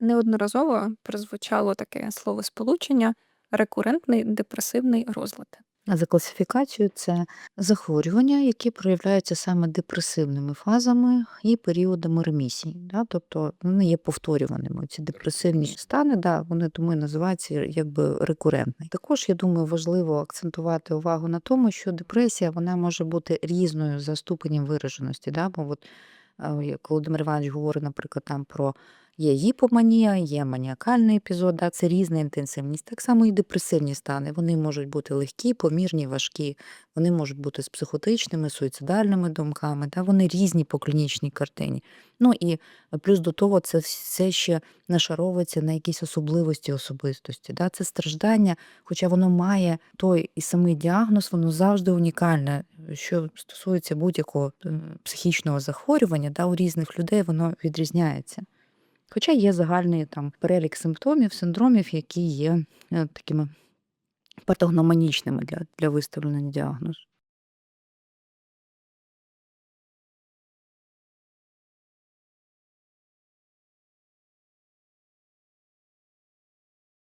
Неодноразово прозвучало таке словосполучення рекурентний депресивний розлад. А за класифікацією це захворювання, які проявляються саме депресивними фазами і періодами ремісії. Да? Тобто вони є повторюваними. Ці депресивні стани, да, вони тому і називаються якби рекурентні. Також я думаю, важливо акцентувати увагу на тому, що депресія вона може бути різною за ступенем вираженості. Да? Бо от, е, як Володимир Іванович говорить, наприклад, там про Є гіпоманія, є маніакальний епізод, да, це різна інтенсивність. Так само і депресивні стани. Вони можуть бути легкі, помірні, важкі, вони можуть бути з психотичними, суїцидальними думками, да, вони різні по клінічній картині. Ну і плюс до того, це все ще нашаровується на якісь особливості особистості. Да. Це страждання, хоча воно має той і самий діагноз, воно завжди унікальне. Що стосується будь-якого психічного захворювання, да, у різних людей воно відрізняється. Хоча є загальний там перелік симптомів, синдромів, які є е, такими патогномонічними для, для виставлення діагнозу.